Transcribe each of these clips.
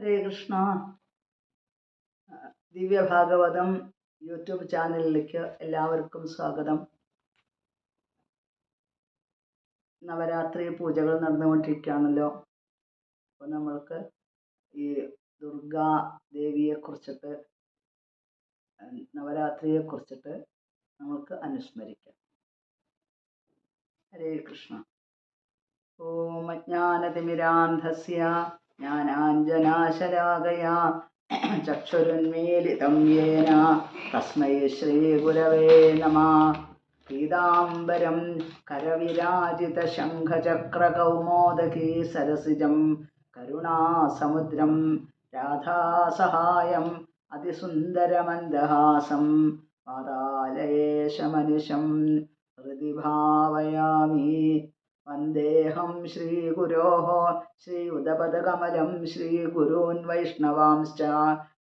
ഹരേ Krishna. ദിവ്യഭാഗവതം YouTube ചാനലിലേക്ക് എല്ലാവർക്കും സ്വാഗതം. നവരാത്രി പൂജകൾ നടന്നുകൊണ്ടിരിക്കുകയാണല്ലോ. അപ്പോൾ നമ്മൾക്ക് ഈ ദുർഗാ ദേവിയെക്കുറിച്ചിട്ട് നവരാത്രിയെക്കുറിച്ചിട്ട് നമുക്ക് അനുസ്മരിക്കാം. ഹരേ കൃഷ്ണ. ഓം അജ്ഞാനതിമിരാന്ധസ്യ ജ്ഞാനാഞ്ജനാശരാകയാ ചക്ഷുരുന്മീലിതം യേന. തസ്മൈ ശ്രീഗുരവേ നമ. പീതാംബരം കരവിരാജിതശംഖചക്രകൗമോദകീ സരസിജം കരുണാസമുദ്രം രാധാസഹായം അതിസുന്ദരമന്ദഹാസം. പാതാലയേശമനിശം ഹൃദി ഭാവയാമി. വന്ദേഹം ശ്രീഗുരോः श्रीयुदपदकमलं श्रीगुरून् वैष्णवांश्च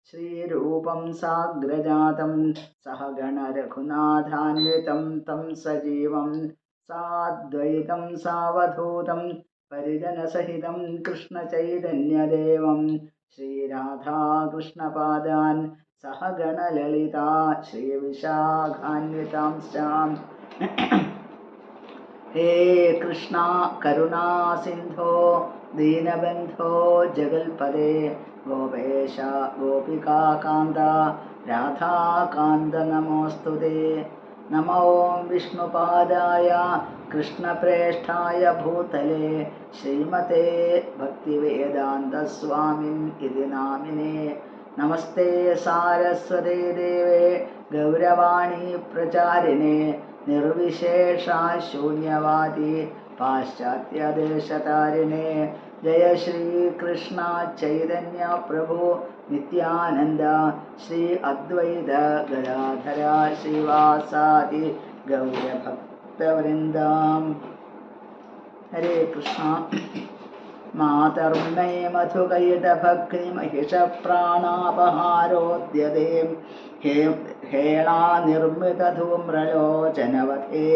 श्रीरूपं साग्रजातं सह गणरघुनाथान्वितं तं सजीवं साद्वैतं सावधूतं परिजनसहितं कृष्णचैतन्यदेवं श्रीराधाकृष्णपादान् सह गणललिता श्रीविशाखान्वितांश्च हे कृष्णा करुणासिन्धो दीनबन्धो जगल्पदे गोपेश गोपिकान्ता राधाकान्त नमोऽस्तुते नम ॐ विष्णुपादाय कृष्णप्रेष्ठाय भूतले श्रीमते भक्तिवेदान्तस्वामिन् इति नामिने। नमस्ते सारस्वते देवे गौरवाणी प्रचारिणे। നിർവിശേഷ ശൂന്യവാദി പാശ്ചാത്യദേശതാരിണേ. ജയ ശ്രീകൃഷ്ണ ചൈതന്യ പ്രഭു നിത്യാനന്ദ ശ്രീ അദ്വൈത ഗദാധര ശ്രീവാസാദി ഗൗരഭക്തവൃന്ദാം. ഹരേ കൃഷ്ണ. മാതർമേ മധുകൈടഭഗ്നിമഹിഷപ്രാണാപഹാരോദ്യതേ ഹേ ഹേളാനിർമ്മിതധൂമ്രലോചനവധേ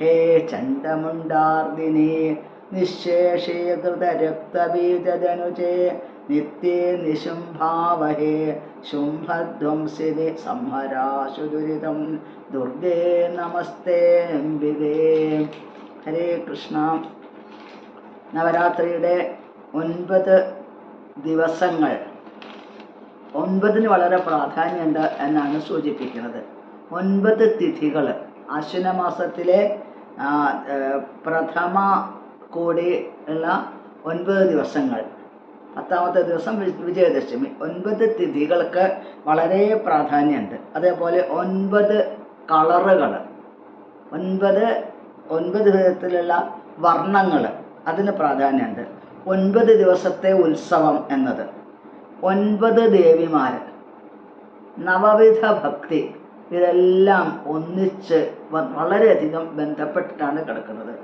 ഹേ ചന്ദമുണ്ടാർദിനി നിശേഷീകൃതരക്തബീജധനുജേ നിത്യേ നിശുംഭാവഹേ ശുംഭധ്വംസിനി സംഹരാശു ദുരിതം ദുർഗേ നമസ്തേ അംബികേ ഹരേ കൃഷ്ണ. നവരാത്രിയുടെ ഒൻപത് ദിവസങ്ങൾ ഒൻപതിന് വളരെ പ്രാധാന്യമുണ്ട് എന്നാണ് സൂചിപ്പിക്കുന്നത്. ഒൻപത് തിഥികൾ. അശ്വിന മാസത്തിലെ പ്രഥമ കൂടി ഉള്ള ഒൻപത് ദിവസങ്ങൾ. പത്താമത്തെ ദിവസം വിജയദശമി. ഒൻപത് തിഥികൾക്ക് വളരെ പ്രാധാന്യമുണ്ട്. അതേപോലെ ഒൻപത് കളറുകൾ. ഒൻപത് ഒൻപത് വിധത്തിലുള്ള വർണങ്ങൾ അതിന് പ്രാധാന്യമുണ്ട്. ഒൻപത് ദിവസത്തെ ഉത്സവം എന്നത്. ഒൻപത് ദേവിമാർ. നവവിധ ഭക്തി. ഇതെല്ലാം ഒന്നിച്ച് വളരെയധികം ബന്ധപ്പെട്ടിട്ടാണ് കിടക്കുന്നത്.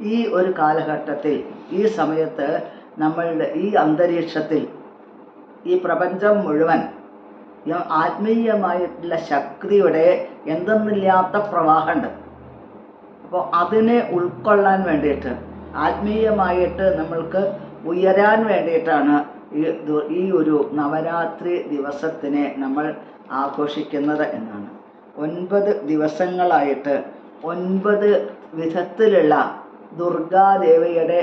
ഈ ഒരു കാലഘട്ടത്തിൽ ഈ സമയത്ത് നമ്മളുടെ ഈ അന്തരീക്ഷത്തിൽ ഈ പ്രപഞ്ചം മുഴുവൻ ആത്മീയമായിട്ടുള്ള ശക്തിയുടെ എന്തെന്നില്ലാത്ത പ്രവാഹമുണ്ട്. അപ്പോൾ അതിനെ ഉൾക്കൊള്ളാൻ വേണ്ടിയിട്ട് ആത്മീയമായിട്ട് നമ്മൾക്ക് ഉയരാൻ വേണ്ടിയിട്ടാണ് ഈ ഒരു നവരാത്രി ദിവസത്തിനെ നമ്മൾ ആഘോഷിക്കുന്നത് എന്നാണ്. ഒൻപത് ദിവസങ്ങളായിട്ട് ഒൻപത് വിധത്തിലുള്ള ദുർഗാദേവിയുടെ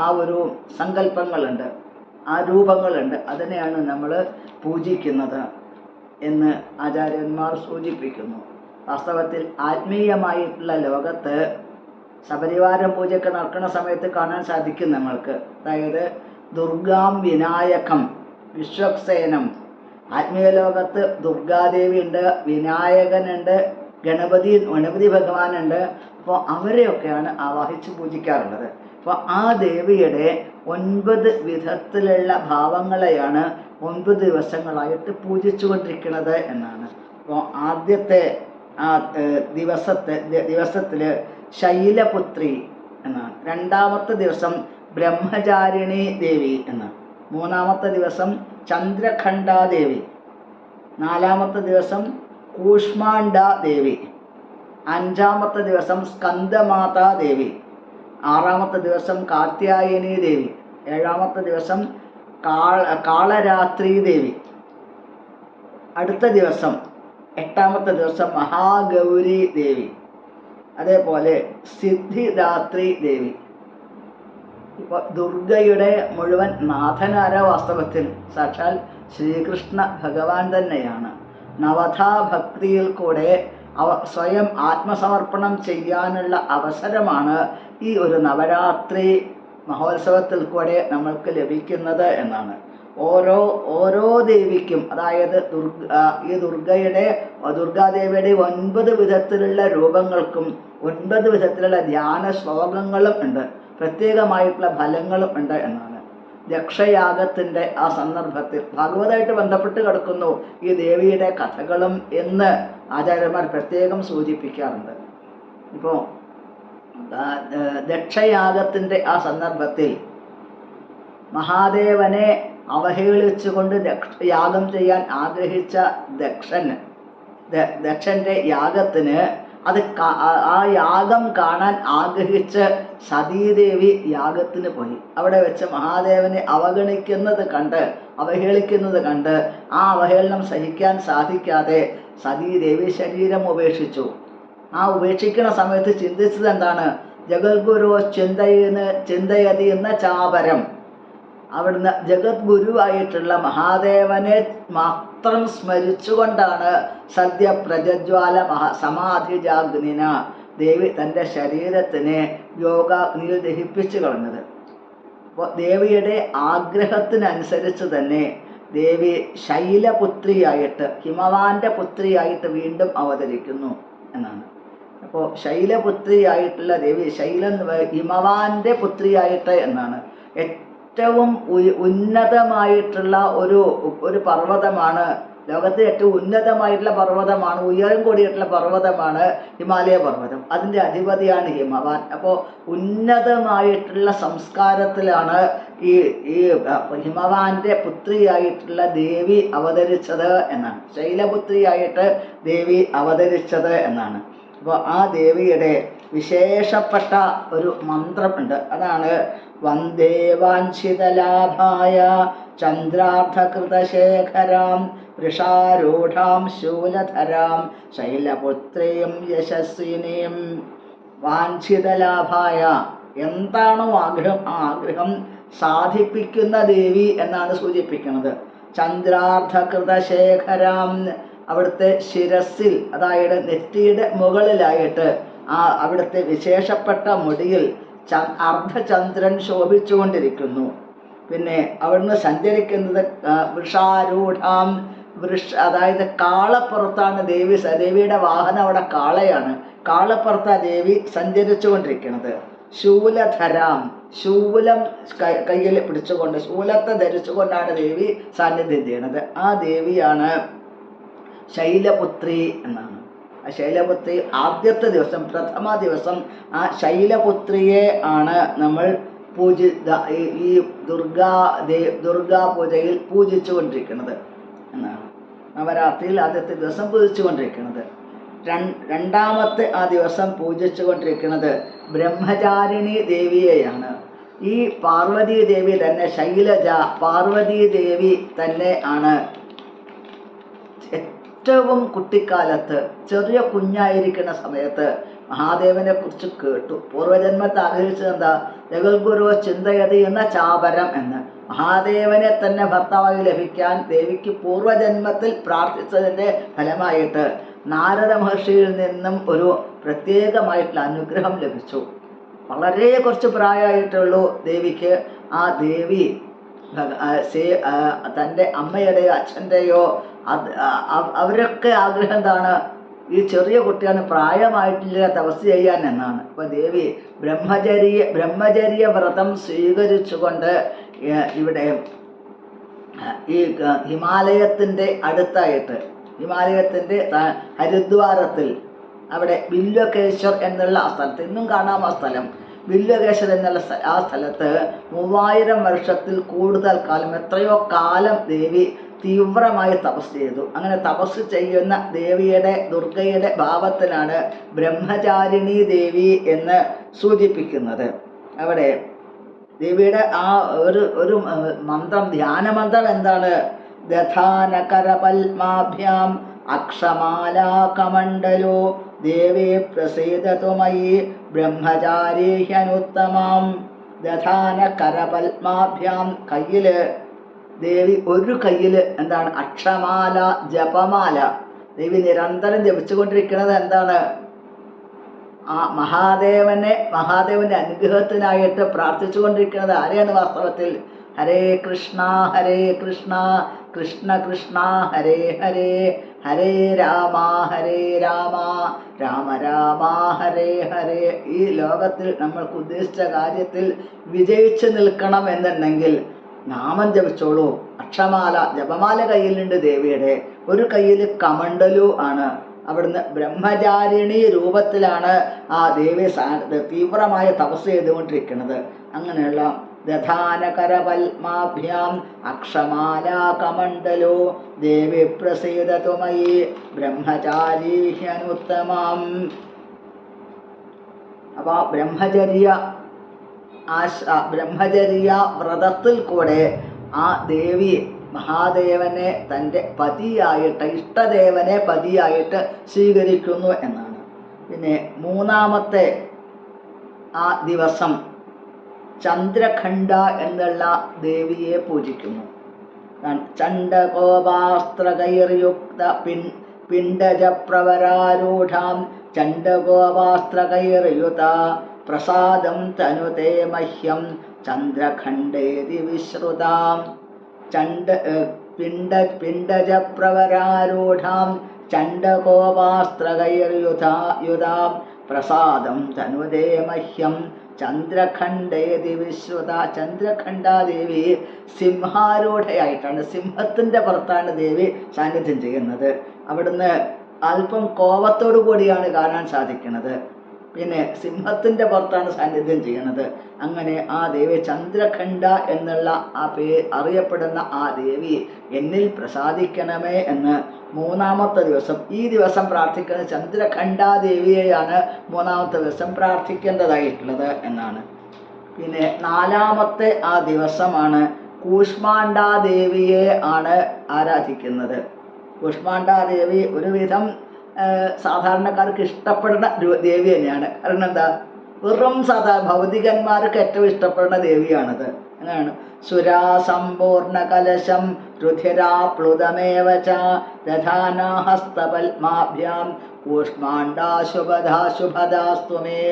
ആ ഒരു സങ്കല്പങ്ങളുണ്ട് ആ രൂപങ്ങളുണ്ട് അതിനെയാണ് നമ്മൾ പൂജിക്കുന്നത് എന്ന് ആചാര്യന്മാർ സൂചിപ്പിക്കുന്നു. വാസ്തവത്തിൽ ആത്മീയമായിട്ടുള്ള ലോകത്ത് ശബരിവാരം പൂജയൊക്കെ നടക്കുന്ന സമയത്ത് കാണാൻ സാധിക്കും നമ്മൾക്ക്. അതായത് ദുർഗാം വിനായകം വിശ്വക്സേനം ആത്മീയലോകത്ത് ദുർഗാദേവി ഉണ്ട് വിനായകനുണ്ട് ഗണപതി ഗണപതി ഭഗവാനുണ്ട്. അപ്പോൾ അവരെയൊക്കെയാണ് ആവാഹിച്ച് പൂജിക്കാറുള്ളത്. അപ്പോൾ ആ ദേവിയുടെ ഒൻപത് വിധത്തിലുള്ള ഭാവങ്ങളെയാണ് ഒൻപത് ദിവസങ്ങളായിട്ട് പൂജിച്ചുകൊണ്ടിരിക്കുന്നത് എന്നാണ്. അപ്പോൾ ആദ്യത്തെ ആ ദിവസത്തെ ദിവസത്തിൽ ശൈലപുത്രി എന്നാണ്. രണ്ടാമത്തെ ദിവസം ബ്രഹ്മചാരിണി ദേവി എന്നാണ്. മൂന്നാമത്തെ ദിവസം ചന്ദ്രഖണ്ഡാദേവി നാലാമത്തെ ദിവസം കൂഷ്മാണ്ഡ ദേവി. അഞ്ചാമത്തെ ദിവസം സ്കന്ദമാതാ ദേവി. ആറാമത്തെ ദിവസം കാർത്യായനി ദേവി. ഏഴാമത്തെ ദിവസം കാളരാത്രി ദേവി. അടുത്ത ദിവസം എട്ടാമത്തെ ദിവസം മഹാഗൗരി ദേവി. അതേപോലെ സിദ്ധിദാത്രി ദേവി. ഇപ്പോൾ ദുർഗയുടെ മുഴുവൻ നാഥനാര വാസ്തവത്തിൽ സാക്ഷാൽ ശ്രീകൃഷ്ണ ഭഗവാൻ തന്നെയാണ്. നവഥാ ഭക്തിയിൽ കൂടെ അവ സ്വയം ആത്മസമർപ്പണം ചെയ്യാനുള്ള അവസരമാണ് ഈ ഒരു നവരാത്രി മഹോത്സവത്തിൽ കൂടെ നമ്മൾക്ക് ലഭിക്കുന്നത് എന്നാണ്. ഓരോ ഓരോ ദേവിക്കും അതായത് ദുർഗ ഈ ദുർഗയുടെ ദുർഗാദേവിയുടെ ഒൻപത് വിധത്തിലുള്ള രൂപങ്ങൾക്കും ഒൻപത് വിധത്തിലുള്ള ധ്യാന ശ്ലോകങ്ങളും ഉണ്ട്. പ്രത്യേകമായിട്ടുള്ള ഫലങ്ങളും ഉണ്ട് എന്നാണ്. ദക്ഷയാഗത്തിന്റെ ആ സന്ദർഭത്തിൽ ഭാഗവതമായിട്ട് ബന്ധപ്പെട്ട് കിടക്കുന്നു ഈ ദേവിയുടെ കഥകളും എന്ന് ആചാര്യന്മാർ പ്രത്യേകം സൂചിപ്പിക്കാറുണ്ട്. ഇപ്പോൾ ദക്ഷയാഗത്തിന്റെ ആ സന്ദർഭത്തിൽ മഹാദേവനെ അവഹേളിച്ചുകൊണ്ട് ദക്ഷ യാഗം ചെയ്യാൻ ആഗ്രഹിച്ച ദക്ഷൻ ദക്ഷന്റെ യാഗത്തിന് അത് ആ- യാഗം കാണാൻ ആഗ്രഹിച്ച് സതീദേവി യാഗത്തിന് പോയി. അവിടെ വെച്ച് മഹാദേവനെ അവഗണിക്കുന്നത് കണ്ട് അവഹേളിക്കുന്നത് കണ്ട് ആ അവഹേളനം സഹിക്കാൻ സാധിക്കാതെ സതീദേവി ശരീരം ഉപേക്ഷിച്ചു. ആ ഉപേക്ഷിക്കുന്ന സമയത്ത് ചിന്തിച്ചത് എന്താണ്? ജഗദ്ഗുരു ചിന്തയെന്ന് ചിന്തയതി എന്ന ചാപരം. അവിടുന്ന് ജഗത് ഗുരുവായിട്ടുള്ള മഹാദേവനെ മാത്രം സ്മരിച്ചുകൊണ്ടാണ് സദ്യ പ്രജജ്വാല മഹാ സമാധി ജാഗ്നിന ദേവി തന്റെ ശരീരത്തിനെ യോഗാഗ്നിയിൽ ദഹിപ്പിച്ചു കളഞ്ഞത്. അപ്പോൾ ദേവിയുടെ ആഗ്രഹത്തിനനുസരിച്ച് തന്നെ ദേവി ശൈലപുത്രിയായിട്ട് ഹിമവാന്റെ പുത്രിയായിട്ട് വീണ്ടും അവതരിക്കുന്നു എന്നാണ്. അപ്പോൾ ശൈലപുത്രിയായിട്ടുള്ള ദേവി ശൈല ഹിമവാന്റെ പുത്രിയായിട്ട് എന്നാണ്. ഏറ്റവും ഉന്നതമായിട്ടുള്ള ഒരു ഒരു പർവതമാണ് ലോകത്തെ ഏറ്റവും ഉന്നതമായിട്ടുള്ള പർവതമാണ് ഉയരം കൂടിയിട്ടുള്ള പർവതമാണ് ഹിമാലയ പർവതം. അതിന്റെ അധിപതിയാണ് ഹിമവാൻ. അപ്പോൾ ഉന്നതമായിട്ടുള്ള സംസ്കാരത്തിലാണ് ഈ ഈ ഹിമവാന്റെ പുത്രിയായിട്ടുള്ള ദേവി അവതരിച്ചത് എന്നാണ്. ശൈലപുത്രിയായിട്ട് ദേവി അവതരിച്ചത് എന്നാണ്. അപ്പോൾ ആ ദേവിയുടെ വിശേഷപ്പെട്ട ഒരു മന്ത്രമുണ്ട്. അതാണ് വന്ദേ വാഞ്ചിതലാഭായ ചന്ദ്രാർദ്ധകൃതശേഖരാം വൃഷാരൂഢാം ശൂലധരാം ശൈലപുത്രീം യശസ്വിനീം വാഞ്ചിതലാഭായ എന്താണോ ആഗ്രഹം ആഗ്രഹം സാധിപ്പിക്കുന്ന ദേവി എന്നാണ് സൂചിപ്പിക്കുന്നത്. ചന്ദ്രാർദ്ധകൃതശേഖരാം അവിടുത്തെ ശിരസിൽ അതായത് നെറ്റിയുടെ മുകളിലായിട്ട് ആ അവിടുത്തെ വിശേഷപ്പെട്ട മുടിയിൽ ച അർദ്ധചന്ദ്രൻ ശോഭിച്ചുകൊണ്ടിരിക്കുന്നു. പിന്നെ അവിടുന്ന് സഞ്ചരിക്കുന്നത് വൃഷാരൂഢാം വൃഷ അതായത് കാളപ്പുറത്താണ് ദേവി ദേവിയുടെ വാഹനം അവിടെ കാളയാണ്. കാളപ്പുറത്താ ദേവി സഞ്ചരിച്ചു കൊണ്ടിരിക്കുന്നത് ശൂലധരാം ശൂലം കയ്യിൽ പിടിച്ചുകൊണ്ട് ശൂലത്തെ ധരിച്ചുകൊണ്ടാണ് ദേവി സാന്നിധ്യം ചെയ്യുന്നത്. ആ ദേവിയാണ് ശൈലപുത്രി എന്നാണ്. ശൈലപുത്രി ആദ്യത്തെ ദിവസം പ്രഥമ ദിവസം ആ ശൈലപുത്രിയെ ആണ് നമ്മൾ പൂജി ഈ- ദുർഗാ ദേ ദുർഗാ പൂജയിൽ പൂജിച്ചുകൊണ്ടിരിക്കുന്നത് എന്നാണ്. നവരാത്രിയിൽ ആദ്യത്തെ ദിവസം പൂജിച്ചുകൊണ്ടിരിക്കുന്നത്. കൊണ്ടിരിക്കുന്നത് രണ്ടാമത്തെ ആ ദിവസം പൂജിച്ചുകൊണ്ടിരിക്കുന്നത് ബ്രഹ്മചാരിണി ദേവിയെയാണ്. ഈ പാർവതി ദേവി തന്നെ ശൈലജ പാർവതി ദേവി തന്നെ ആണ് ഏറ്റവും കുട്ടിക്കാലത്ത് ചെറിയ കുഞ്ഞായിരിക്കുന്ന സമയത്ത് മഹാദേവനെ കുറിച്ച് കേട്ടു. പൂർവജന്മത്തെ ആഗ്രഹിച്ചത് എന്താ ജഗൽഗുരു ചിന്തയതി എന്ന ചാപരം എന്ന്. മഹാദേവനെ തന്നെ ഭർത്താവായി ലഭിക്കാൻ ദേവിക്ക് പൂർവജന്മത്തിൽ പ്രാർത്ഥിച്ചതിന്റെ ഫലമായിട്ട് നാരദ മഹർഷിയിൽ നിന്നും ഒരു പ്രത്യേകമായിട്ടുള്ള അനുഗ്രഹം ലഭിച്ചു. വളരെ കുറച്ച് പ്രായമായിട്ടുള്ളൂ ദേവിക്ക്. ആ ദേവി തന്റെ അമ്മയുടെയോ അച്ഛന്റെയോ അവരൊക്കെ ആഗ്രഹം എന്താണ്? ഈ ചെറിയ കുട്ടിയാണ് പ്രായമായിട്ടില്ല തപസ് ചെയ്യാൻ എന്നാണ്. അപ്പോൾ ദേവി ബ്രഹ്മചര്യ ബ്രഹ്മചര്യ വ്രതം സ്വീകരിച്ചുകൊണ്ട് കൊണ്ട് ഇവിടെ ഈ ഹിമാലയത്തിന്റെ അടുത്തായിട്ട് ഹിമാലയത്തിന്റെ ഹരിദ്വാരത്തിൽ അവിടെ ബില്വകേശ്വർ എന്നുള്ള ആ സ്ഥലത്ത് ഇന്നും കാണാം ആ സ്ഥലം. വില്വകേശ്വർ എന്നുള്ള ആ സ്ഥലത്ത് മൂവായിരം വർഷത്തിൽ കൂടുതൽ കാലം എത്രയോ കാലം ദേവി തീവ്രമായി തപസ് ചെയ്തു. അങ്ങനെ തപസ് ചെയ്യുന്ന ദേവിയുടെ ദുർഗയുടെ ഭാവത്തിലാണ് ബ്രഹ്മചാരിണി ദേവി എന്ന് സൂചിപ്പിക്കുന്നത്. അവിടെ ദേവിയുടെ ആ ഒരു ഒരു മന്ത്രം ധ്യാനമന്ത്രം എന്താണ്? ദധാനകരപത്മാഭ്യാം അക്ഷമാലാകമണ്ഡലോ ദേവി പ്രസീദതുമയി ദധാന കരപത്മാഭ്യാം കയ്യിൽ. ദേവി ഒരു കയ്യിൽ എന്താണ്? അക്ഷമാല ജപമാല. ദേവി നിരന്തരം ജപിച്ചുകൊണ്ടിരിക്കുന്നത് എന്താണ്? ആ മഹാദേവനെ മഹാദേവന്റെ അനുഗ്രഹത്തിനായിട്ട് പ്രാർത്ഥിച്ചുകൊണ്ടിരിക്കുന്നത് ആരെയാണ് വാസ്തവത്തിൽ? ഹരേ കൃഷ്ണ ഹരേ കൃഷ്ണ കൃഷ്ണ കൃഷ്ണ ഹരേ ഹരേ. ഹരേ രാമ ഹരേ രാമ രാമ രാമ ഹരേ ഹരേ. ഈ ലോകത്തിൽ നമ്മൾക്ക് ഉദ്ദേശിച്ച കാര്യത്തിൽ വിജയിച്ചു നിൽക്കണം എന്നുണ്ടെങ്കിൽ നാമം ജപിച്ചോളൂ. അക്ഷമാല ജപമാല കയ്യിലുണ്ട് ദേവിയുടെ. ഒരു കയ്യിൽ കമണ്ടലു ആണ്. അവിടുന്ന് ബ്രഹ്മചാരിണി രൂപത്തിലാണ് ആ ദേവി തീവ്രമായ തപസ് ചെയ്തുകൊണ്ടിരിക്കുന്നത്. അങ്ങനെയുള്ള ദധാനകരപത്മാഭ്യാം അക്ഷമാലാകമണ്ഡലോ ദേവി ദേവി പ്രസീദതുമയി ബ്രഹ്മചാരീഹ്യനുത്തമം. അപ്പോൾ ബ്രഹ്മചര്യ ആശ ബ്രഹ്മചര്യ വ്രതത്തിൽ കൂടെ ആ ദേവി മഹാദേവനെ തന്റെ പതിയായിട്ട് ഇഷ്ടദേവനെ പതിയായിട്ട് സ്വീകരിക്കുന്നു എന്നാണ്. പിന്നെ മൂന്നാമത്തെ ആ ദിവസം ചന്ദ്രഖണ്ഡ എന്നുള്ള ദേവിയെ പൂജിക്കുന്നു. ചണ്ഡകോപാസ്ത്രകൈർയുക്ത പിൻ പിണ്ടജപ്രവരാരൂഢാം ചണ്ഡകോപാസ്ത്രകൈർയുത പ്രസാദം തനുതേ മഹ്യം ചന്ദ്രഖണ്ഡേതി വിശ്രുതാം. ചണ്ഡ പിണ്ട പിണ്ടജപ്രവരാരൂഢാം ചണ്ഡകോപാസ്ത്രകൈർയുധാ യുധാം പ്രസാദം തനുതേ മഹ്യം ചന്ദ്രഖണ്ഡേതി ചന്ദ്രഖണ്ഡാ ചന്ദ്രഖണ്ഡാദേവി സിംഹാരൂഢയായിട്ടാണ് സിംഹത്തിന്റെ പുറത്താണ് ദേവി സാന്നിധ്യം ചെയ്യുന്നത്. അവിടുന്ന് അല്പം കോപത്തോടു കൂടിയാണ് കാണാൻ സാധിക്കുന്നത്. പിന്നെ സിംഹത്തിന്റെ പുറത്താണ് സാന്നിധ്യം ചെയ്യുന്നത്. അങ്ങനെ ആ ദേവി ചന്ദ്രഖണ്ഡ എന്നുള്ള ആ പേ അറിയപ്പെടുന്ന ആ ദേവി എന്നിൽ പ്രസാദിക്കണമേ എന്ന് മൂന്നാമത്തെ ദിവസം ഈ ദിവസം പ്രാർത്ഥിക്കുന്ന ചന്ദ്രഖണ്ഡാദേവിയെയാണ് മൂന്നാമത്തെ ദിവസം പ്രാർത്ഥിക്കേണ്ടതായിട്ടുള്ളത് എന്നാണ്. പിന്നെ നാലാമത്തെ ആ ദിവസമാണ് കൂഷ്മാണ്ഡാദേവിയെ ആണ് ആരാധിക്കുന്നത്. കൂഷ്മാണ്ഡാദേവി ഒരുവിധം സാധാരണക്കാർക്ക് ഇഷ്ടപ്പെടുന്ന ദേവി തന്നെയാണ്. കാരണം എന്താ? വെറും സാധാ ഭൗതികന്മാർക്ക് ഏറ്റവും ഇഷ്ടപ്പെടുന്ന ദേവിയാണത്. അങ്ങനെയാണ്. സുരാസമ്പൂർണ കലശം രുധിരാപ്ലുതമേവ ച ദധാന ഹസ്തപത്മാഭ്യാം കൂഷ്മാണ്ഡാശുഭദാശുഭദാസ്തുമേ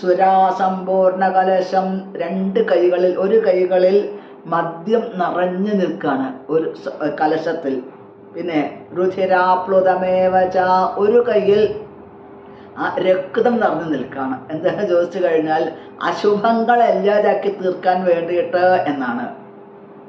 സുരാസമ്പൂർണ കലശം രണ്ട് കൈകളിൽ ഒരു കൈകളിൽ മദ്യം നിറഞ്ഞു നിൽക്കാണ് ഒരു കലശത്തിൽ. പിന്നെ രുചിരാപ്ലുതമേവച ഒരു കയ്യിൽ ആ രക്തം നിറഞ്ഞു നിൽക്കുകയാണ് എന്താ ചോദിച്ചു കഴിഞ്ഞാൽ അശുഭങ്ങൾ ഇല്ലാതാക്കി തീർക്കാൻ വേണ്ടിയിട്ട് എന്നാണ്.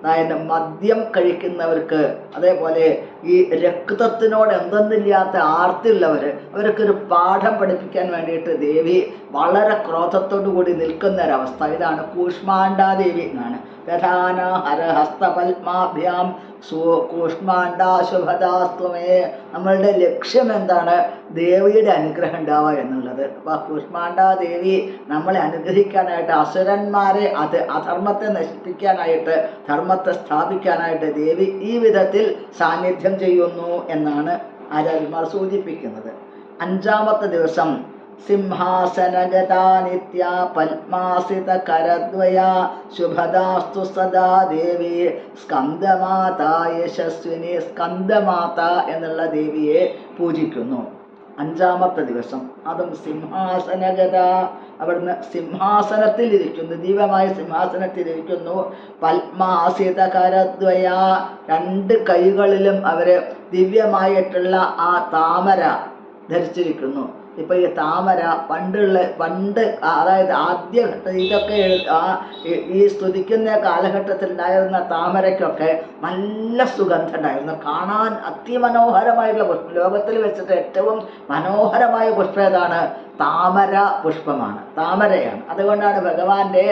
അതായത് മദ്യം കഴിക്കുന്നവർക്ക് അതേപോലെ ഈ രക്തത്തിനോട് എന്തെന്നില്ലാത്ത ആർത്തിയുള്ളവർ അവർക്കൊരു പാഠം പഠിപ്പിക്കാൻ വേണ്ടിയിട്ട് ദേവി വളരെ ക്രോധത്തോടു കൂടി നിൽക്കുന്ന ഒരവസ്ഥ. ഇതാണ് കൂഷ്മാണ്ഡാദേവി എന്നാണ്. പ്രധാന ഹരഹസ്തപത്മാഭ്യാം സു കൂഷ്മാണ്ഡാശുഭദാസ്തുമേ നമ്മളുടെ ലക്ഷ്യം എന്താണ്? ദേവിയുടെ അനുഗ്രഹം ഉണ്ടാവുക എന്നുള്ളത്. അപ്പോൾ കൂഷ്മാണ്ഡാദേവി നമ്മളെ അനുഗ്രഹിക്കാനായിട്ട് അസുരന്മാരെ അത് അധർമ്മത്തെ നശിപ്പിക്കാനായിട്ട് ധർമ്മത്തെ സ്ഥാപിക്കാനായിട്ട് ദേവി ഈ വിധത്തിൽ സാന്നിധ്യം ചെയ്യുന്നു എന്നാണ് ആചാര്യന്മാർ സൂചിപ്പിക്കുന്നത്. അഞ്ചാമത്തെ ദിവസം സിംഹാസനഗതാ നിത്യ പത്മാസിത കരദ്വയാ ശുഭദാസ്തു സദാ ദേവി. സ്കന്ദമാത യശസ്വിനി സ്കന്ദമാത എന്നുള്ള ദേവിയെ പൂജിക്കുന്നു. അഞ്ചാമത്തെ ദിവസം. അതും സിംഹാസനഗത. അവിടുന്ന് സിംഹാസനത്തിൽ ഇരിക്കുന്നു ദിവ്യമായ സിംഹാസനത്തിൽ ഇരിക്കുന്നു പത്മാസിത കരദ്വയ രണ്ട് കൈകളിലും അവരെ ദിവ്യമായിട്ടുള്ള ആ താമര ധരിച്ചിരിക്കുന്നു. ഇപ്പൊ ഈ താമര പണ്ടുള്ള പണ്ട് അതായത് ആദ്യ ഇതൊക്കെ ആ ഈ സ്തുതിക്കുന്ന കാലഘട്ടത്തിൽ ഉണ്ടായിരുന്ന താമരയ്ക്കൊക്കെ നല്ല സുഗന്ധം ഉണ്ടായിരുന്നു കാണാൻ അതിമനോഹരമായിട്ടുള്ള പുഷ്പം. ലോകത്തിൽ വെച്ചിട്ട് ഏറ്റവും മനോഹരമായ പുഷ്പം ഏതാണ്? താമര പുഷ്പമാണ്. താമരയാണ്. അതുകൊണ്ടാണ് ഭഗവാന്റെ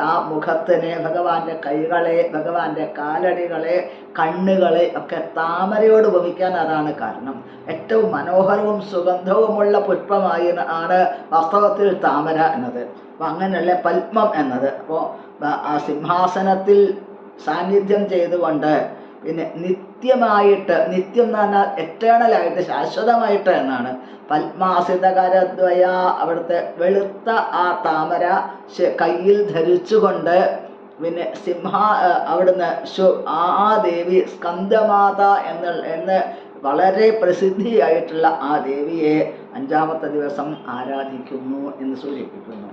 ആ മുഖത്തിനെ ഭഗവാന്റെ കൈകളെ ഭഗവാന്റെ കാലടികളെ കണ്ണുകളെ ഒക്കെ താമരയോട് ഉപമിക്കാൻ അതാണ് കാരണം. ഏറ്റവും മനോഹരവും സുഗന്ധവുമുള്ള പുഷ്പമായി ആണ് വാസ്തവത്തിൽ താമര എന്നത്. അപ്പം അങ്ങനെയല്ല പത്മം എന്നത്. അപ്പോൾ ആ സിംഹാസനത്തിൽ സാന്നിധ്യം ചെയ്തുകൊണ്ട് പിന്നെ നിത്യമായിട്ട് നിത്യം എന്ന് പറഞ്ഞാൽ എറ്റേണലായിട്ട് ശാശ്വതമായിട്ട് എന്നാണ്. പത്മാസിതകരദ്വയ അവിടുത്തെ വെളുത്ത ആ താമര കയ്യിൽ ധരിച്ചുകൊണ്ട് പിന്നെ സിംഹ അവിടുന്ന് ശു ആ ദേവി സ്കന്ദമാത എന്ന് എന്ന് വളരെ പ്രസിദ്ധിയായിട്ടുള്ള ആ ദേവിയെ അഞ്ചാമത്തെ ദിവസം ആരാധിക്കുന്നു എന്ന് സൂചിപ്പിക്കുന്നു.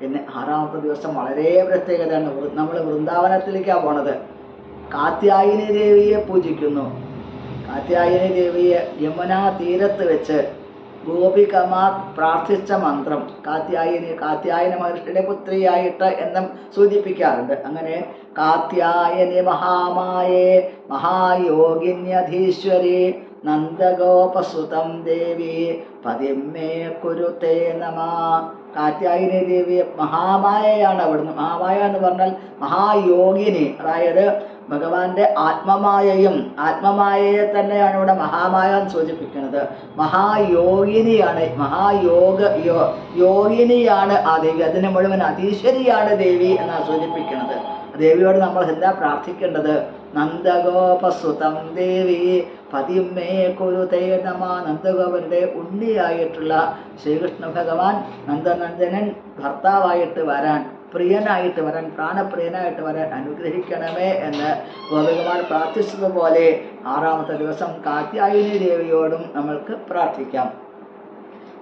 പിന്നെ ആറാമത്തെ ദിവസം വളരെ പ്രത്യേകതയാണ്. നമ്മൾ വൃന്ദാവനത്തിലേക്കാണ് പോണത്. കാത്യായനി ദേവിയെ പൂജിക്കുന്നു. കാത്യായനി ദേവിയെ യമുനാ തീരത്ത് വെച്ച് ഗോപികമാർ പ്രാർത്ഥിച്ച മന്ത്രം കാത്യായനി കാത്യായന മഹർഷിയുടെ പുത്രിയായിട്ട് എന്നും സൂചിപ്പിക്കാറുണ്ട്. അങ്ങനെ കാത്യായനി മഹാമായേ മഹായോഗിന്യധീശ്വരി നന്ദഗോപസുതം ദേവി പതിമേ കുരുത്തേ നമ. കാത്യായനി ദേവി മഹാമായയാണ് അവിടുന്ന്. മഹാമായ എന്ന് പറഞ്ഞാൽ മഹായോഗിനി. അതായത് ഭഗവാന്റെ ആത്മമായയും ആത്മമായയെ തന്നെയാണ് ഇവിടെ മഹാമായ എന്ന് സൂചിപ്പിക്കുന്നത്. മഹായോഗിനിയാണ് മഹായോഗ യോ യോഗിനിയാണ് ആ ദേവി. അതിന് മുഴുവൻ അതീശ്വരിയാണ് ദേവി എന്നാണ് സൂചിപ്പിക്കുന്നത്. ദേവിയോട് നമ്മൾ എന്താ പ്രാർത്ഥിക്കേണ്ടത്? നന്ദഗോപസുതം ദേവി പതിമേ കുരുതേ നമ. നന്ദഗോപരുടെ ഉണ്ണിയായിട്ടുള്ള ശ്രീകൃഷ്ണ ഭഗവാൻ നന്ദനന്ദനൻ ഭർത്താവായിട്ട് വരാൻ പ്രിയനായിട്ട് വരാൻ പ്രാണപ്രിയനായിട്ട് വരാൻ അനുഗ്രഹിക്കണമേ എന്ന് ഗോപികമാർ പ്രാർത്ഥിച്ചതുപോലെ ആറാമത്തെ ദിവസം കാത്യായനി ദേവിയോടും നമ്മൾക്ക് പ്രാർത്ഥിക്കാം.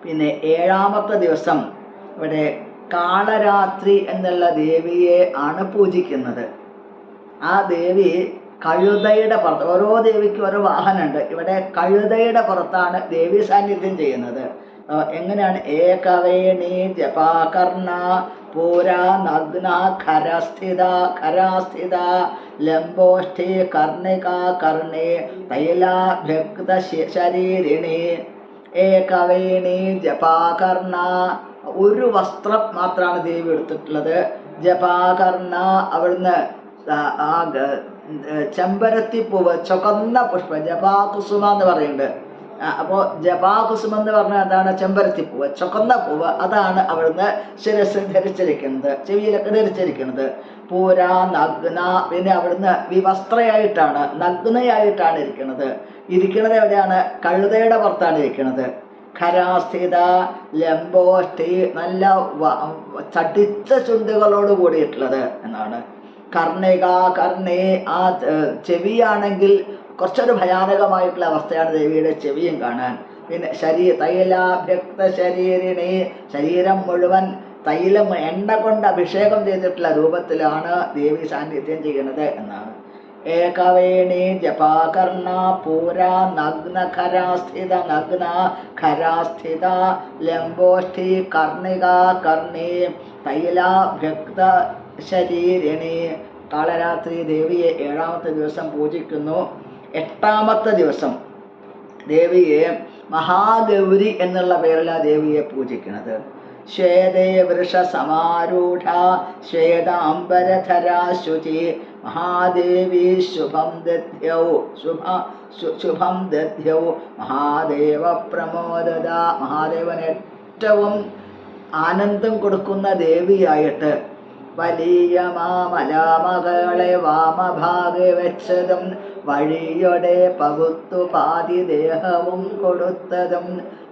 പിന്നെ ഏഴാമത്തെ ദിവസം ഇവിടെ കാളരാത്രി എന്നുള്ള ദേവിയെ ആണ് പൂജിക്കുന്നത്. ആ ദേവി കഴുതയുടെ പുറത്ത് ഓരോ ദേവിക്കും ഓരോ വാഹനമുണ്ട്. ഇവിടെ കഴുതയുടെ പുറത്താണ് ദേവി സാന്നിധ്യം ചെയ്യുന്നത്. എങ്ങനെയാണ്? ഏകവേണി ജപാകർണ പൂരാ നഗ്ന ഖരസ്ഥിത ഖരാസ്ഥിത ലംബോഷ്ഠി കർണിക കർണേ തൈലാഭ്യക്ത ശരീരിണി. ഏകവേണി ജപാകർണ. ഒരു വസ്ത്രം മാത്രമാണ് ദേവി എടുത്തിട്ടുള്ളത്. ജപാകർണ അവിടുന്ന് ചെമ്പരത്തി പൂവ് ചുവന്ന പുഷ്പം ജപാകുസുമ എന്ന് പറയുന്നുണ്ട്. അപ്പോൾ ജപാകുസുമം എന്ന് പറഞ്ഞാൽ എന്താണ്? ചെമ്പരത്തി പൂവ് ചുവന്ന പൂവ്. അതാണ് അവിടുന്ന് ശിരസിൽ ധരിച്ചിരിക്കുന്നത് ചെവിയിലൊക്കെ ധരിച്ചിരിക്കുന്നത്. പൂര നഗ്ന പിന്നെ അവിടുന്ന് വിവസ്ത്രയായിട്ടാണ് നഗ്നയായിട്ടാണ് ഇരിക്കുന്നത്. ഇരിക്കുന്നത് എവിടെയാണ്? കഴുതയുടെ പുറത്താണ് ഇരിക്കുന്നത്. ഖരാസ്ഥിത ലംബോഷ്ടി നല്ല ചടിച്ച ചുണ്ടുകളോട് കൂടിയിട്ടുള്ളത് എന്നാണ്. കർണിക കർണി ആ ചെവിയാണെങ്കിൽ കുറച്ചൊരു ഭയാനകമായിട്ടുള്ള അവസ്ഥയാണ് ദേവിയുടെ ചെവിയും കാണാൻ. പിന്നെ ശരീര തൈലാഭ്യക്ത ശരീരിണി ശരീരം മുഴുവൻ തൈലം എണ്ണ കൊണ്ട് അഭിഷേകം ചെയ്തിട്ടുള്ള രൂപത്തിലാണ് ദേവി സാന്നിധ്യം ചെയ്യുന്നത് എന്നാണ്. ഏകവേണി ജപാകർണ പൂര നഗ്ന ഖരാസ്ഥിത നഗ്ന ഖരാസ്ഥിത ലംബോഷ്ഠി കർണിക കർണി തൈലാഭ്യക്ത ശരീരിണി. കാളരാത്രി ദേവിയെ ഏഴാമത്തെ ദിവസം പൂജിക്കുന്നു. എട്ടാമത്തെ ദിവസം ദേവിയെ മഹാഗൗരി എന്നുള്ള പേരിലാണ് ദേവിയെ പൂജിക്കുന്നത്. ശ്വേതേ വൃഷ സമാരൂഢ ശ്വേതാംബരധരാ ശുചി മഹാദേവി ശുഭം ദധ്യൗ ശുഭ ശുഭം ദധ്യൗ മഹാദേവ പ്രമോദത മഹാദേവൻ ഏറ്റവും ആനന്ദം കൊടുക്കുന്ന ദേവിയായിട്ട് വലിയ മാമലാമകളെ വാമഭാഗെ വെച്ചതും വഴിയുടെ പകുത്തു പാതി ദേഹവും കൊടുത്തതും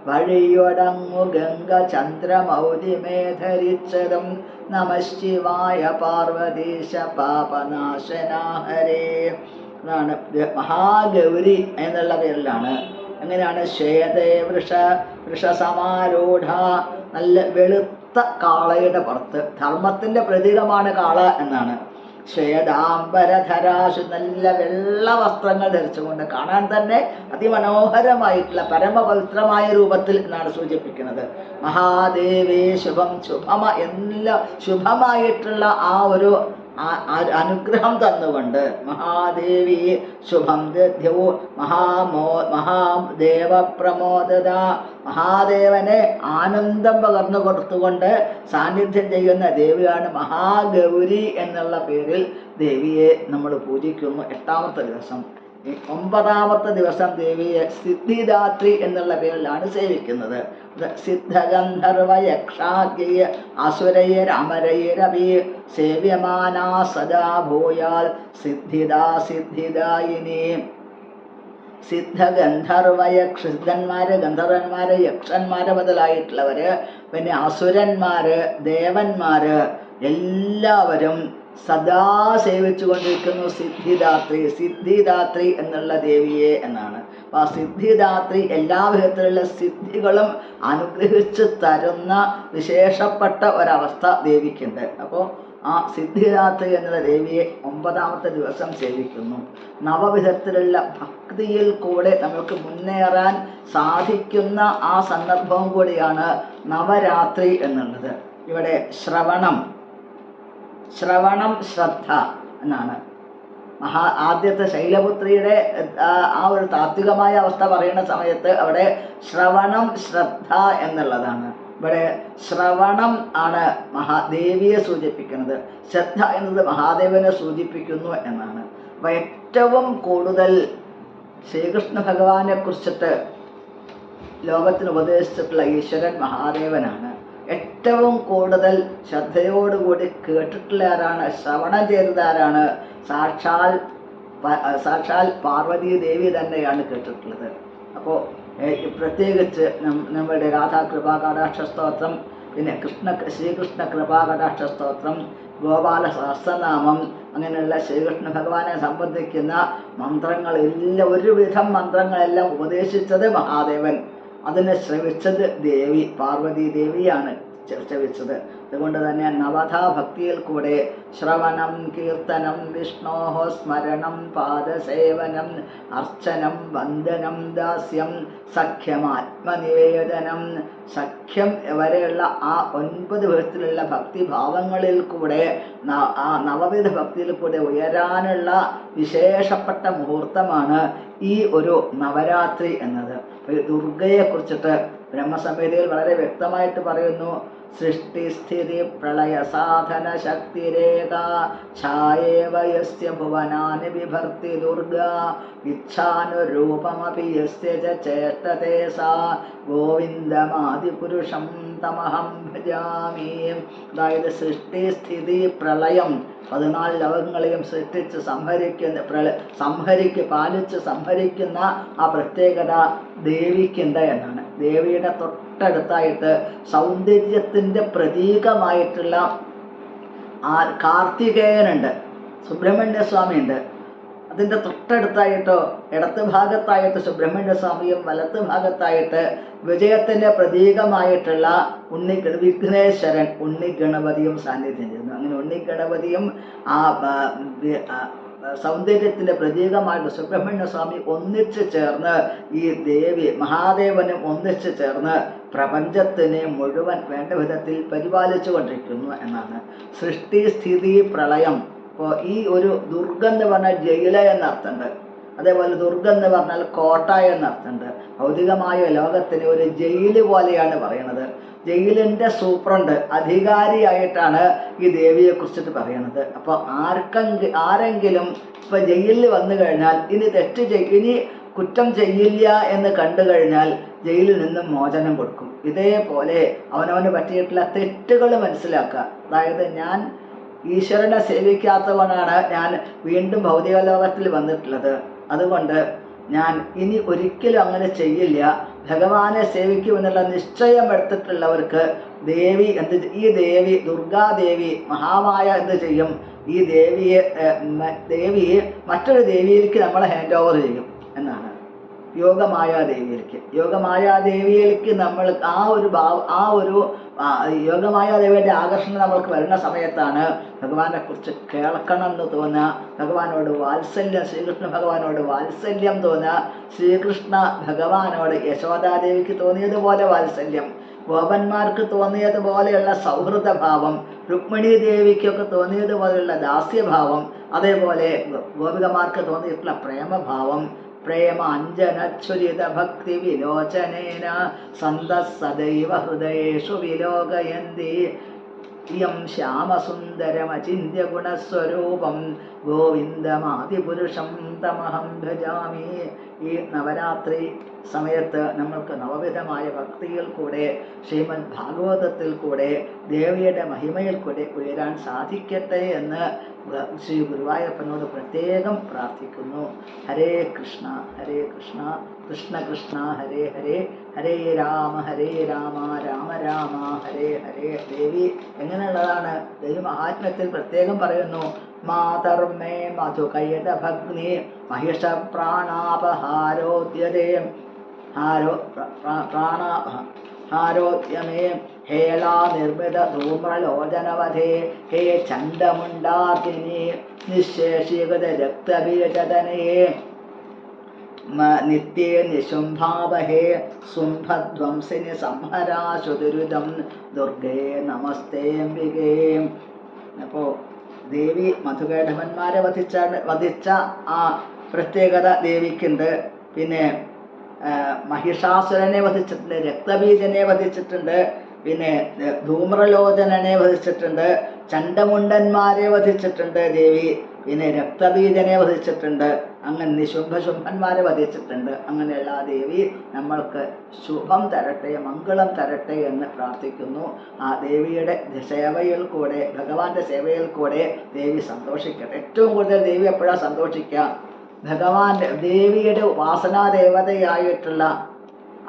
വഴിയൊടങ്ങു ഗംഗ ചന്ദ്രമൗലിമേ ധരിച്ചതും നമശിവായ പാർവതീശ പാപനാശനാഹരേ എന്നാണ് മഹാഗൗരി എന്നുള്ള പേരിലാണ്. എങ്ങനെയാണ്? ശ്വേതേ വൃഷ വൃഷസമാരൂഢ നല്ല വെളുത്ത കാളയുടെ പുറത്ത്. ധർമ്മത്തിന്റെ പ്രതീകമാണ് കാള എന്നാണ്. ശ്വേതാംബരധരാശു നല്ല വെള്ള വസ്ത്രങ്ങൾ ധരിച്ചുകൊണ്ട് കാണാൻ തന്നെ അതിമനോഹരമായിട്ടുള്ള പരമപവിത്രമായ രൂപത്തിൽ എന്നാണ് സൂചിപ്പിക്കുന്നത്. മഹാദേവേ ശുഭം ശുഭമ എല്ലാ ശുഭമായിട്ടുള്ള ആ ഒരു അനുഗ്രഹം തന്നുകൊണ്ട് മഹാദേവി ശുഭം ദധ്യവോ മഹാമോ മഹാദേവ പ്രമോദത മഹാദേവനെ ആനന്ദം പകർന്നു കൊടുത്തുകൊണ്ട് സാന്നിധ്യം ചെയ്യുന്ന ദേവിയാണ് മഹാഗൗരി എന്നുള്ള പേരിൽ ദേവിയെ നമ്മൾ പൂജിക്കുന്നു. എട്ടാമത്തെ ദിവസം ഈ ഒമ്പതാമത്തെ ദിവസം ദേവിയെ സിദ്ധിദാത്രി എന്നുള്ള പേരിലാണ് സേവിക്കുന്നത്. ഇത് സിദ്ധഗന്ധർവ യക്ഷാഗ്യ അസുരയരമരയരവി സേവ്യമാനാ സദാ ഭൂയാൽ സിദ്ധിദാ സിദ്ധിദായിനി സിദ്ധഗന്ധർവ സിദ്ധന്മാര് ഗന്ധർവന്മാര് യക്ഷന്മാര് മുതലായിട്ടുള്ളവര് പിന്നെ അസുരന്മാര് ദേവന്മാര് എല്ലാവരും സദാ സേവിച്ചു കൊണ്ടിരിക്കുന്നു സിദ്ധിദാത്രി സിദ്ധിദാത്രി എന്നുള്ള ദേവിയെ എന്നാണ്. അപ്പൊ ആ സിദ്ധിദാത്രി എല്ലാ വിധത്തിലുള്ള സിദ്ധികളും അനുഗ്രഹിച്ചു തരുന്ന വിശേഷപ്പെട്ട ഒരവസ്ഥ ദേവിക്കുണ്ട്. അപ്പോൾ ആ സിദ്ധിദാത്രി എന്നുള്ള ദേവിയെ ഒമ്പതാമത്തെ ദിവസം സേവിക്കുന്നു. നവവിധത്തിലുള്ള ഭക്തിയിൽ കൂടെ നമുക്ക് മുന്നേറാൻ സാധിക്കുന്ന ആ സന്ദർഭവും കൂടിയാണ് നവരാത്രി എന്നുള്ളത്. ഇവിടെ ശ്രവണം. ശ്രവണം ശ്രദ്ധ എന്നാണ്. മഹാ ആദ്യത്തെ ശൈലപുത്രിയുടെ ആ, ഒരു താത്വികമായ അവസ്ഥ പറയുന്ന സമയത്ത് അവിടെ ശ്രവണം ശ്രദ്ധ എന്നുള്ളതാണ്. ഇവിടെ ശ്രവണം ആണ് മഹാദേവിയെ സൂചിപ്പിക്കുന്നത്. ശ്രദ്ധ എന്നത് മഹാദേവനെ സൂചിപ്പിക്കുന്നു എന്നാണ്. അപ്പൊ ഏറ്റവും കൂടുതൽ ശ്രീകൃഷ്ണ ഭഗവാനെ കുറിച്ചിട്ട് ലോകത്തിന് ഉപദേശിച്ചിട്ടുള്ള ഈശ്വരൻ മഹാദേവനാണ്. ഏറ്റവും കൂടുതൽ ശ്രദ്ധയോടുകൂടി കേട്ടിട്ടുള്ള ആരാണ്? ശ്രവണം ചെയ്തത് ആരാണ് സാക്ഷാൽ സാക്ഷാൽ പാർവതി ദേവി തന്നെയാണ് കേട്ടിട്ടുള്ളത്. അപ്പോൾ പ്രത്യേകിച്ച് നമ്മുടെ രാധാ കൃപാകടാക്ഷ സ്തോത്രം പിന്നെ കൃഷ്ണ ശ്രീകൃഷ്ണ കൃപാകടാക്ഷ സ്തോത്രം ഗോപാല സഹസ്രനാമം അങ്ങനെയുള്ള ശ്രീകൃഷ്ണ ഭഗവാനെ സംബന്ധിക്കുന്ന മന്ത്രങ്ങളെല്ലാം ഒരുവിധം മന്ത്രങ്ങളെല്ലാം ഉപദേശിച്ചത് മഹാദേവൻ. അതിനെ ശ്രവിച്ചത് ദേവി പാർവതി ദേവിയാണ് അതുകൊണ്ട് തന്നെ നവതാ ഭക്തിയിൽ കൂടെ ശ്രവണം കീർത്തനം വിഷ്ണോഹോ സ്മരണം പാദസേവനം അർച്ചനം വന്ദനം ദാസ്യം സഖ്യമാത്മനിവേദനം. സഖ്യം വരെയുള്ള ആ ഒൻപത് വിധത്തിലുള്ള ഭക്തിഭാവങ്ങളിൽ കൂടെ ആ നവവിധ ഭക്തിയിൽ കൂടെ ഉയരാനുള്ള വിശേഷപ്പെട്ട മുഹൂർത്തമാണ് ഈ ഒരു നവരാത്രി എന്നത്. ദുർഗയെക്കുറിച്ചിട്ട് ദുർഗയെ കുറിച്ചിട്ട് ബ്രഹ്മസംഹിതയിൽ വളരെ വ്യക്തമായിട്ട് പറയുന്നു സൃഷ്ടി സ്ഥിതി പ്രളയ സാധന ശക്തിരേഖ ഛായേവ യസ്യ ഭുവനാനി വിഭർത്തി ദുർഗ ഇച്ഛാനുരൂപമപി യസ്യ ച സാ ഗോവിന്ദമാദിപുരുഷം തമഹം ഭജാമി. അതായത് സൃഷ്ടിസ്ഥിതി പ്രളയം പതിനാല് ലോകങ്ങളെയും സൃഷ്ടിച്ച് സംഹരിക്കുന്ന പ്രള സംഹരിക്ക് പാലിച്ച് സംഹരിക്കുന്ന ആ പ്രത്യേകത ദേവിക്കുണ്ട് എന്നാണ്. ദേവിയുടെ തൊട്ടടുത്തായിട്ട് സൗന്ദര്യത്തിന്റെ പ്രതീകമായിട്ടുള്ള ആ കാർത്തികേയനുണ്ട്. സുബ്രഹ്മണ്യ സ്വാമി ഉണ്ട് അതിന്റെ തൊട്ടടുത്തായിട്ടോ ഇടത്ത് ഭാഗത്തായിട്ട് സുബ്രഹ്മണ്യ സ്വാമിയും വലത്ത് ഭാഗത്തായിട്ട് വിജയത്തിന്റെ പ്രതീകമായിട്ടുള്ള ഉണ്ണി വിഘ്നേശ്വരൻ ഉണ്ണി ഗണപതിയും സാന്നിധ്യം ചെയ്യുന്നു. അങ്ങനെ ഉണ്ണി ഗണപതിയും ആ, സൗന്ദര്യത്തിന്റെ പ്രതീകമായിട്ട് സുബ്രഹ്മണ്യ സ്വാമി ഒന്നിച്ചു ചേർന്ന് ഈ ദേവി മഹാദേവനും ഒന്നിച്ചു ചേർന്ന് പ്രപഞ്ചത്തിനെ മുഴുവൻ വേണ്ട വിധത്തിൽ പരിപാലിച്ചു കൊണ്ടിരിക്കുന്നു എന്നാണ്. സൃഷ്ടി സ്ഥിതി പ്രളയം ഇപ്പോൾ ഈ ഒരു ദുർഗം എന്ന് പറഞ്ഞാൽ ജയില എന്നർത്ഥമുണ്ട് അതേപോലെ ദുർഗം എന്ന് പറഞ്ഞാൽ കോട്ട എന്നർത്ഥമുണ്ട് ഭൗതികമായ ലോകത്തിന് ഒരു ജയിൽ പോലെയാണ് പറയുന്നത്. ജയിലിന്റെ സൂപ്രണ്ട് അധികാരിയായിട്ടാണ് ഈ ദേവിയെ കുറിച്ചിട്ട് പറയുന്നത്. അപ്പോൾ ആർക്കെങ്കിൽ ആരെങ്കിലും ഇപ്പൊ ജയിലിൽ വന്നു കഴിഞ്ഞാൽ ഇനി തെറ്റ് ചെയ് ഇനി കുറ്റം ചെയ്യില്ല എന്ന് കണ്ടു കഴിഞ്ഞാൽ ജയിലിൽ നിന്നും മോചനം കൊടുക്കും. ഇതേപോലെ അവനവന് പറ്റിയിട്ടുള്ള തെറ്റുകൾ മനസ്സിലാക്കുക. അതായത് ഞാൻ ഈശ്വരനെ സേവിക്കാത്തവനാണ് ഞാൻ വീണ്ടും ഭൗതിക ലോകത്തിൽ വന്നിട്ടുള്ളത്. അതുകൊണ്ട് ഞാൻ ഇനി ഒരിക്കലും അങ്ങനെ ചെയ്യില്ല. ഭഗവാനെ സേവിക്കുമെന്നുള്ള നിശ്ചയം എടുത്തിട്ടുള്ളവർക്ക് ദേവി എന്ത് ഈ ദേവി ദുർഗാദേവി മഹാമായ എന്ത് ചെയ്യും? ഈ ദേവിയെ ദേവി ദേവിയെ മറ്റൊരു ദേവിയിലേക്ക് നമ്മളെ ഹാൻഡ് ഓവർ ചെയ്യും. യോഗമായ ദേവിയിലേക്ക് യോഗമായ ദേവിയിലേക്ക് നമ്മൾ ആ ഒരു ഭാവ ആ ഒരു യോഗമായാദേവിയുടെ യോഗമായ ദേവിയുടെ ആകർഷണം നമ്മൾക്ക് വരുന്ന സമയത്താണ് ഭഗവാനെ കുറിച്ച് കേൾക്കണം എന്ന് തോന്നുക. ഭഗവാനോട് വാത്സല്യം ശ്രീകൃഷ്ണ ഭഗവാനോട് വാത്സല്യം തോന്നുക. ശ്രീകൃഷ്ണ ഭഗവാനോട് യശോദാദേവിക്ക് തോന്നിയതുപോലെ വാത്സല്യം ഗോപന്മാർക്ക് തോന്നിയതുപോലെയുള്ള സൗഹൃദഭാവം രുക്മിണി ദേവിക്കൊക്കെ തോന്നിയതുപോലെയുള്ള ദാസ്യഭാവം അതേപോലെ ഗോപികമാർക്ക് തോന്നിയിട്ടുള്ള പ്രേമഭാവം വിലോചനേന സന്ത സദൈവ ഹൃദയേഷു വിലോകയന്തി. ഇയം ശ്യാമസുന്ദരമചിന്യ ഗുണസ്വരൂപം ഗോവിന്ദമാതിപുരുഷം തമഹം ഭജാമി. ഈ നവരാത്രി സമയത്ത് നമ്മൾക്ക് നവവിധമായ ഭക്തിയിൽ കൂടെ ശ്രീമദ് ഭാഗവതത്തിൽ കൂടെ ദേവിയുടെ മഹിമയിൽ കൂടെ ഉയരാൻ സാധിക്കട്ടെ എന്ന് ശ്രീ ഗുരുവായൂരപ്പനോട് പ്രത്യേകം പ്രാർത്ഥിക്കുന്നു. ഹരേ കൃഷ്ണ ഹരേ കൃഷ്ണ കൃഷ്ണ കൃഷ്ണ ഹരേ ഹരേ ഹരേ രാമ ഹരേ രാമ രാമ രാമ ഹരേ ഹരേ ദേവി. എങ്ങനെയുള്ളതാണ്? ദേവി മഹാത്മ്യത്തിൽ പ്രത്യേകം പറയുന്നു മാതർമേ കയ്യട ഭഗ്നി മഹിഷ പ്രാണാപഹാരോദ്യതേ ഹാരോ പ്ര- പ്ര- പ്രാണാപ ഹാരോദ്യമേ ഹേളാ നിർമ്മിത ധൂമ്രലോചനവധേ. ഹേ ചണ്ഡമുണ്ടാർദിനി നിശേഷീകൃത രക്തബീജതനയേ മ- നിത്യേ നിശുംഭാവഹേ ശുംഭധ്വംസിനി സംഹരാശുദുരിതം. ദുർഗേ നമസ്തേംബികേ അപ്പോൾ ദേവി മധുകേഠവന്മാരെ വധിച്ച വധിച്ച ആ പ്രത്യേകത ദേവിക്കുണ്ട്. പിന്നെ മഹിഷാസുരനെ വധിച്ചിട്ടുണ്ട് രക്തബീജനെ വധിച്ചിട്ടുണ്ട് പിന്നെ ധൂമ്രലോചനനെ വധിച്ചിട്ടുണ്ട് ചണ്ടമുണ്ടന്മാരെ വധിച്ചിട്ടുണ്ട് ദേവി പിന്നെ രക്തബീജനെ വധിച്ചിട്ടുണ്ട് അങ്ങനെ നിശുംഭശുംഭന്മാരെ വധിച്ചിട്ടുണ്ട്. അങ്ങനെയുള്ള ആ ദേവി നമ്മൾക്ക് ശുഭം തരട്ടെ മംഗളം തരട്ടെ എന്ന് പ്രാർത്ഥിക്കുന്നു. ആ ദേവിയുടെ സേവയിൽ കൂടെ ഭഗവാന്റെ സേവയിൽ കൂടെ ദേവി സന്തോഷിക്കട്ടെ. ഏറ്റവും കൂടുതൽ ദേവി എപ്പോഴാണ് സന്തോഷിക്കുക? ഭഗവാന്റെ ദേവിയുടെ ഉപാസനാ ദേവതയായിട്ടുള്ള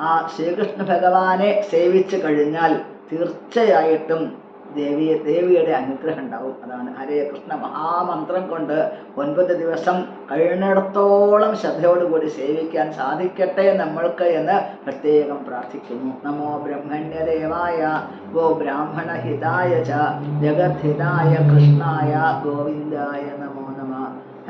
ആ ശ്രീകൃഷ്ണ ഭഗവാനെ സേവിച്ചു കഴിഞ്ഞാൽ തീർച്ചയായിട്ടും ദേവി ദേവിയുടെ അനുഗ്രഹം ഉണ്ടാവും. അതാണ് ഹരേ കൃഷ്ണ മഹാമന്ത്രം കൊണ്ട് ഒൻപത് ദിവസം കഴിയുന്നിടത്തോളം ശ്രദ്ധയോടുകൂടി സേവിക്കാൻ സാധിക്കട്ടെ നമ്മൾക്ക് എന്ന് പ്രത്യേകം പ്രാർത്ഥിക്കുന്നു. നമോ ബ്രഹ്മണ്യദേവായ ഗോ ബ്രാഹ്മണഹിതായ ച ജഗദ്ഹിതായ കൃഷ്ണായ ഗോവിന്ദായ നമോ